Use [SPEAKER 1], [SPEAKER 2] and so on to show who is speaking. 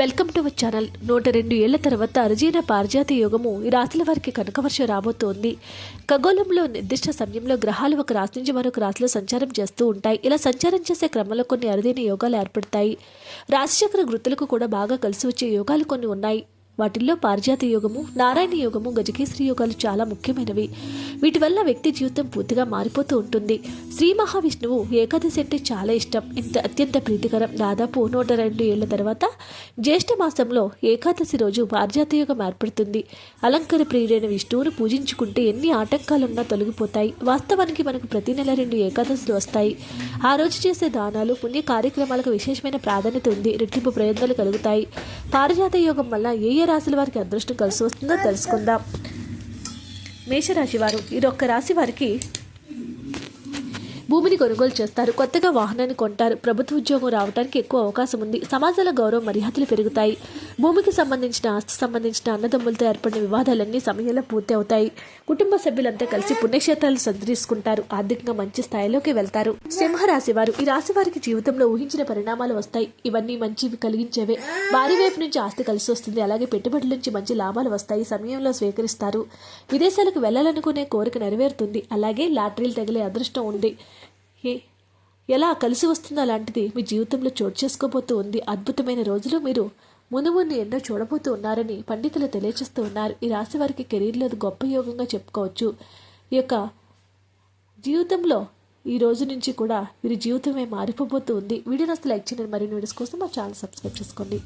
[SPEAKER 1] Welcome to our channel. నూట రెండు ఏళ్ళ తర్వాత అరుజైన పారిజాత యోగము ఈ రాశుల వారికి కనకవర్షం రాబోతోంది. ఖగోళంలో నిర్దిష్ట సమయంలో గ్రహాలు ఒక రాశి నుంచి మరొక రాశిలో సంచారం చేస్తూ ఉంటాయి. ఇలా సంచారం చేసే క్రమంలో కొన్ని అరుదైన యోగాలు ఏర్పడతాయి. రాశిచక్ర వృత్తులకు కూడా బాగా కలిసి వచ్చే యోగాలు కొన్ని ఉన్నాయి. వాటిల్లో పారిజాత యోగము నారాయణ యోగము గజకేశ్వరి యోగాలు చాలా ముఖ్యమైనవి. వీటి వల్ల వ్యక్తి జీవితం పూర్తిగా మారిపోతూ ఉంటుంది. శ్రీ మహావిష్ణువు ఏకాదశి అంటే చాలా ఇష్టం. ఇంత అత్యంత ప్రీతికరం. దాదాపు నూట రెండు ఏళ్ళ తర్వాత జ్యేష్ఠ మాసంలో ఏకాదశి రోజు పారిజాత యోగం ఏర్పడుతుంది. అలంకార ప్రియుడైన విష్ణువును పూజించుకుంటే ఎన్ని ఆటంకాలున్నా తొలగిపోతాయి. వాస్తవానికి మనకు ప్రతి నెల రెండు ఏకాదశులు వస్తాయి. ఆ రోజు చేసే దానాలు పుణ్య కార్యక్రమాలకు విశేషమైన ప్రాధాన్యత ఉంది. రెట్టింపు ప్రయత్నాలు కలుగుతాయి. పారిజాత యోగం వల్ల ఏ ఏ రాశుల వారికి అదృష్టం కలిసి వస్తుందో తెలుసుకుందాం. మేషరాశి వారు ఇదొక్క రాశి వారికి భూమిని కొనుగోలు చేస్తారు కొత్తగా వాహనాన్ని కొంటారు ప్రభుత్వ ఉద్యోగం రావడానికి ఎక్కువ అవకాశం ఉంది. సమాజంలో గౌరవ మర్యాదలు పెరుగుతాయి. భూమికి సంబంధించిన ఆస్తి సంబంధించిన అన్నదమ్ములతో ఏర్పడిన వివాదాలన్నీ సమయంలో పూర్తి అవుతాయి. కుటుంబ సభ్యులంతా కలిసి పుణ్యక్షేత్రాలు సందర్శించుకుంటారు. ఆర్థికంగా మంచి స్థాయిలోకి వెళ్తారు. సింహరాశి వారు ఈ రాశి వారికి జీవితంలో ఊహించిన పరిణామాలు వస్తాయి. ఇవన్నీ మంచివి కలిగించేవే. వారి వైపు నుంచి ఆస్తి కలిసి వస్తుంది. అలాగే పెట్టుబడుల నుంచి మంచి లాభాలు వస్తాయి. సమయంలో స్వీకరిస్తారు. విదేశాలకు వెళ్ళాలనుకునే కోరిక నెరవేరుతుంది. అలాగే లాటరీలు తగిలే అదృష్టం ఉంది. ఎలా కలిసి వస్తుందో అలాంటిది మీ జీవితంలో చోటు చేసుకోబోతూ ఉంది. అద్భుతమైన రోజులు మీరు ముందు ముందు ఎన్నో చూడబోతూ ఉన్నారని పండితులు తెలియజేస్తూ ఉన్నారు. ఈ రాశి వారికి కెరీర్లో అది గొప్ప యోగంగా చెప్పుకోవచ్చు. ఈ యొక్క జీవితంలో ఈ రోజు నుంచి కూడా వీరి జీవితమే మారిపోబోతూ ఉంది. వీడియో నస్తే లైక్ చేయండి. మరిన్ని వీడియోస్ కోసం మా ఛానల్ సబ్స్క్రైబ్ చేసుకోండి.